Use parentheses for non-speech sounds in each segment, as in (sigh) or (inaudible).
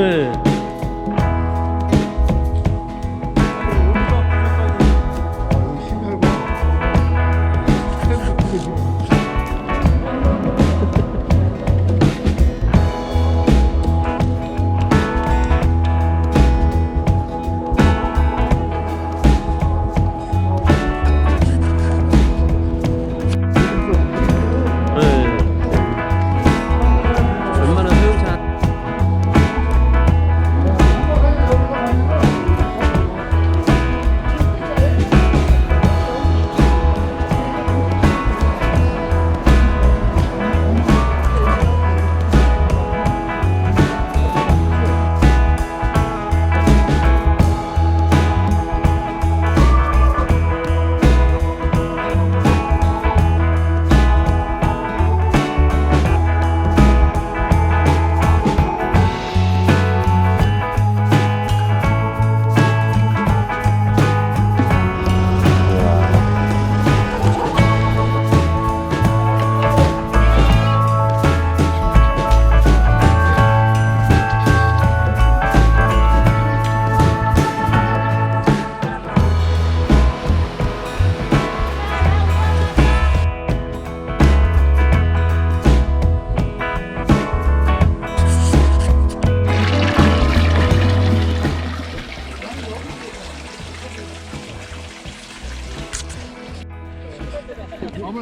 여기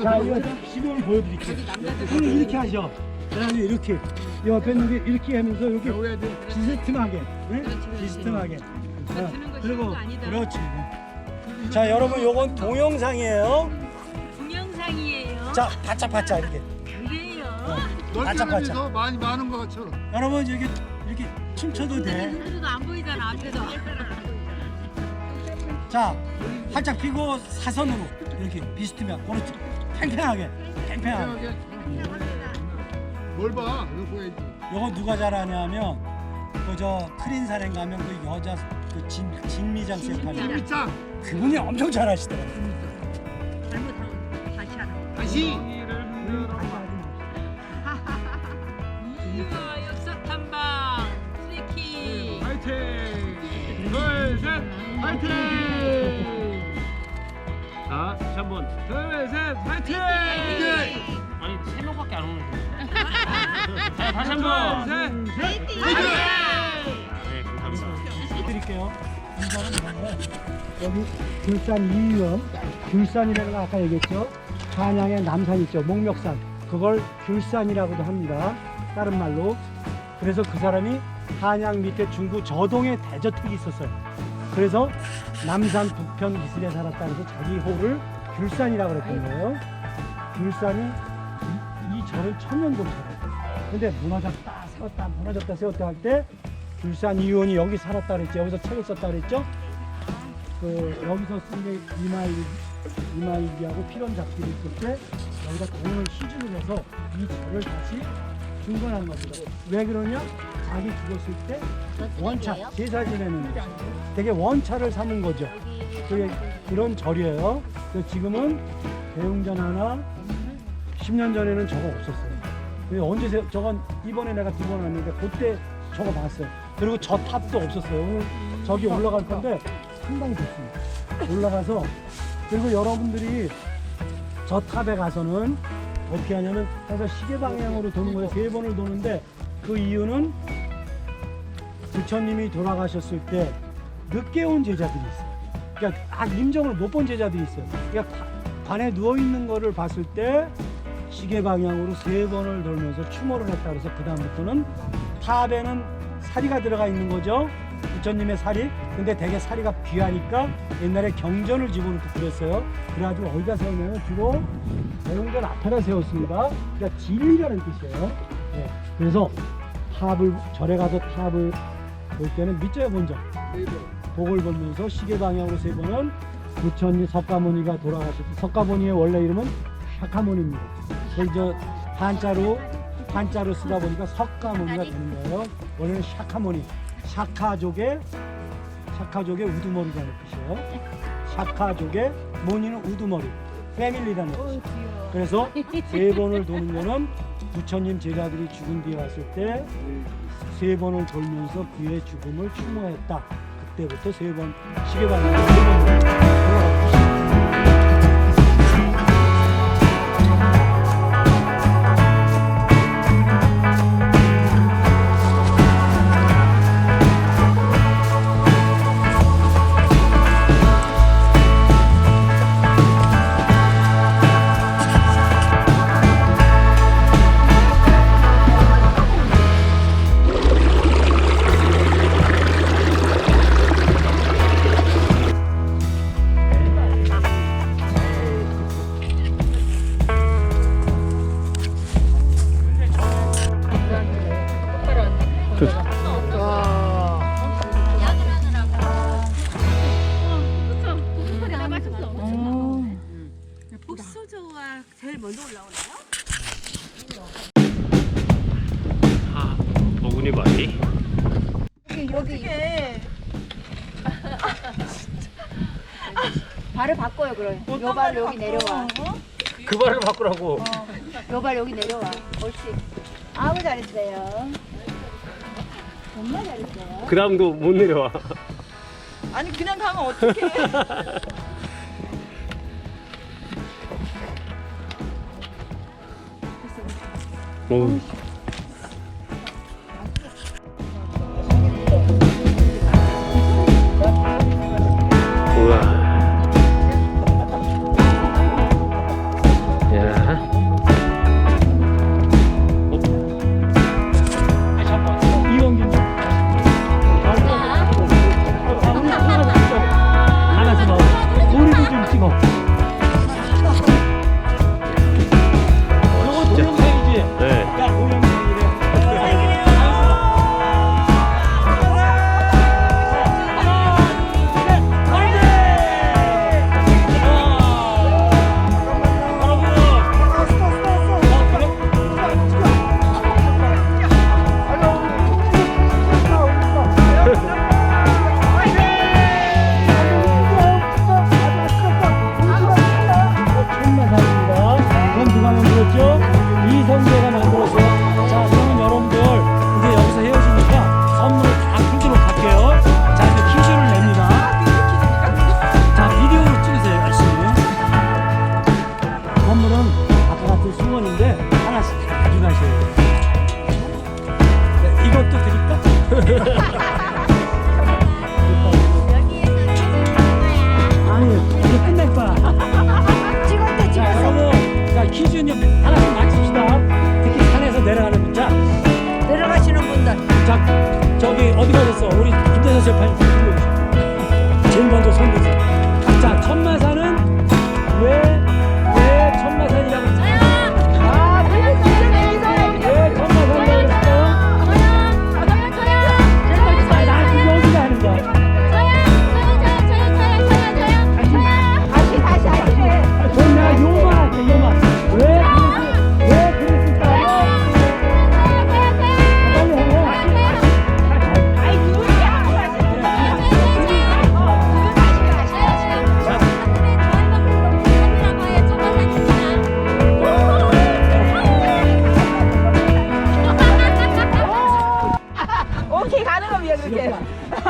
자, 이거 시범을 보여드릴게요. 손을 이렇게 하죠. 그다음에 이렇게 이 옆에 있는 게 이렇게 하면서 이렇게 비스듬하게, 네? 비스듬하게. 자, 그리고 그렇지. 네. 자, 여러분, 요건 동영상이에요. 동영상이에요. 자, 바짝 바짝 이렇게. 그래요. 바짝 바짝. 넓혀면서 많이 많은 것처럼. 여러분 이렇게 이렇게 춤춰도 돼. 흔들어도 안 보이잖아 앞에서. 자, 활짝 피고 사선으로 이렇게 비스듬하게, 그렇지. 팽팽하게, 팽팽하게. 뭘 봐? 이거 보야지. 요거 누가 잘하냐면 그저 크린 산행 가면 그 여자 그 진, 진미장 쌤파리 재밌자. 그분이 엄청 잘하시더라고요. 잘못하면 다시 하라. 다시. 이야 역사 탐방 트레킹. 파이팅! 둘, 셋! 파이팅! 자, 다시 한 번. 둘, 셋! 파이팅! 아니, 세 명밖에 안 오는데. (laughs) 자, 다시 한 번. 둘, 셋! 파이팅! 네, 감사합니다. 드릴게요. 여기 귤산 이위원 귤산이라는 거 아까 얘기했죠. 한양의 남산 있죠. 목멱산 그걸 귤산이라고도 합니다. 다른 말로. 그래서 그 사람이 한양 밑에 중구 저동에 대저택이 있었어요. 그래서 남산 북편 기슭에 살았다 그래서 자기 호를 귤산이라고 그랬던 거예요. 귤산이 이, 이 절은 천년동처래요. 근데 무너졌다 세웠다 무너졌다 세웠다 할 때 귤산 이원이 여기 살았다 그랬죠. 여기서 책을 썼다 그랬죠. 그 여기서 쓴 게 이마일 이마일기하고 필연 잡기를 있을 때 여기다 돈을 시주를 해서 이 절을 다시 중건한 겁니다. 왜 그러냐? 자기 죽었을 때 원차 제사 지내는 거. 되게 원차를 삼은 거죠. 그게 그런 절이에요. 그래서 지금은 대웅전 하나 10년 전에는 저거 없었어요. 근데 언제 세- 저건 이번에 내가 두 번 왔는데 그때 저거 봤어요. 그리고 저 탑도 없었어요. 오늘 저기 올라갈 건데 상당히 좋습니다. 올라가서 그리고 여러분들이 저 탑에 가서는 어떻게 하냐면 항상 시계 방향으로 도는 거예요. 세 번을 도는데 그 이유는 부처님이 돌아가셨을 때 늦게 온 제자들이 있어요. 그러니까 아, 임종을 못 본 제자들이 있어요. 그러니까 관- 관에 누워 있는 거를 봤을 때 시계 방향으로 세 번을 돌면서 추모를 했다 그래서 그 다음부터는 탑에는 사리가 들어가 있는 거죠. 부처님의 사리. 근데 되게 사리가 귀하니까 옛날에 경전을 집어넣고 그랬어요. 그래가지고 어디다 세우냐면 주로 대웅전 앞에다 세웠습니다. 그러니까 진리라는 뜻이에요. 예. 그래서 탑을 절에 가서 탑을 볼 때는 밑져야 본죠. 복을 보면서 시계 방향으로 세 번은 부처님 석가모니가 돌아가셨고 석가모니의 원래 이름은 샤카모니입니다. 그래서 저 한자로 한자로 쓰다 보니까 석가모니가 되는 거예요. 원래는 샤카모니, 샤카족의 샤카족의 우두머리라는 뜻이에요. 샤카족의 모니는 우두머리. 패밀리라는 뜻이에요. 그래서 세 번을 도는 거는 부처님 제자들이 죽은 뒤에 왔을 때 세 번을 돌면서 그의 죽음을 추모했다. 그때부터 세 번 시계 방향으로 세번 그럼. 요발 여기 내려와. 그 발을 바꾸라고. 요발 여기 내려와. 옳지. 아우 잘했어요. 정말 잘했어요. 그 다음도 못 내려와. 아니 그냥 가면 어떡해 (laughs) 오. 우 어디 가셨어? 우리 김대선 재판이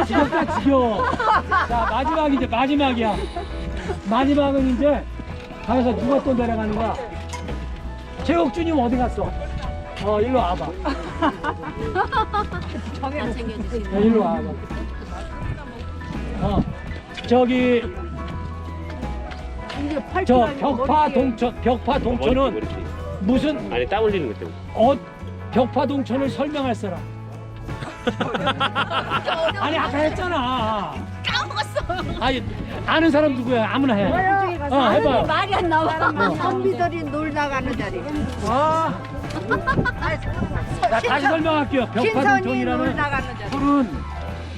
지겹다. 지겹다, 지겨워. 자, 마지막 이제 마지막이야. 마지막은 이제 가면서 누가 또 내려가는 거야? 최옥주님 어디 갔어? 어, 일로 와봐. 야, 일로 와봐. 어, 저기 저 벽파 동천, 벽파 동천은 무슨 아니 땀 흘리는 것 때문에. 어, 벽파 동천을 설명할 사람. 아니 아까 했잖아. 까먹었어. 아니 아는 사람 누구야? 아무나 해. 어 해봐. 말이 안 나와. 선비들이 놀다 가는 자리. 나 다시 설명할게요. 신선이 놀다 가는 자리. 푸른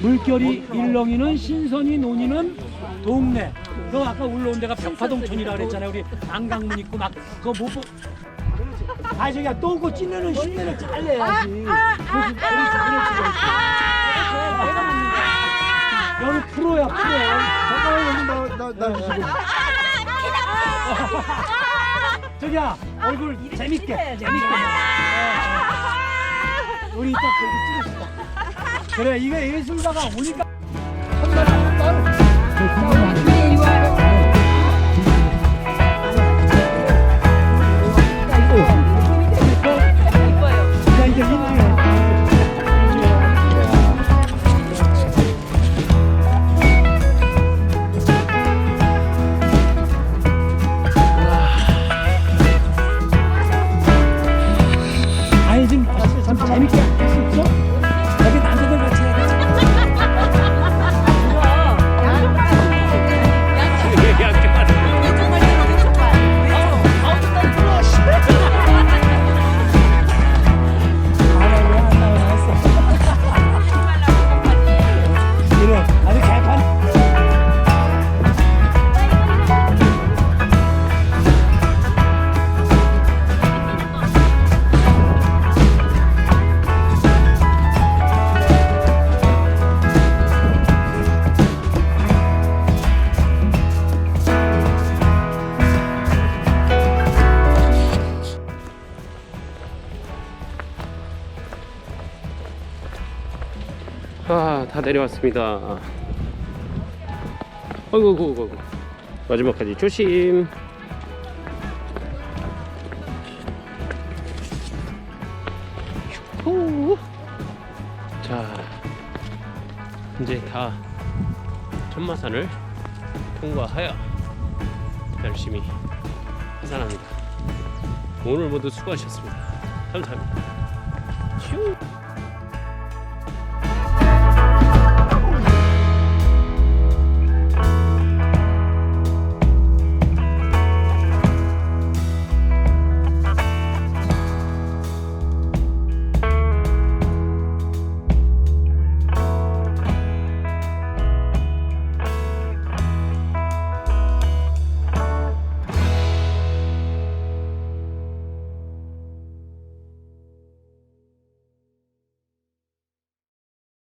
물결이 일렁이는 신선이 논이는 동네. 너 아까 올라온 데가 벽파동천이라 그랬잖아요. 우리 안강문 있고 막 그거 못 보. 아 저기야 똥꼬 찢는 흉내를 잘 내야지. 그렇지 그렇지 그렇지. 그렇지. 여기 프로야 프로. 잠깐만 여기 나나 나, 지금 저기야 얼굴 재밌게 재밌게 어. 우리 이따 거기 찍읍시다 그래 이거 예술가가 오니까 야 다 내려왔습니다. 어이구, 어이구. 마지막까지 조심. 휴. 자, 이제 다 천마산을 통과하여 열심히 하산합니다. 오늘 모두 수고하셨습니다. 감사합니다. 휴.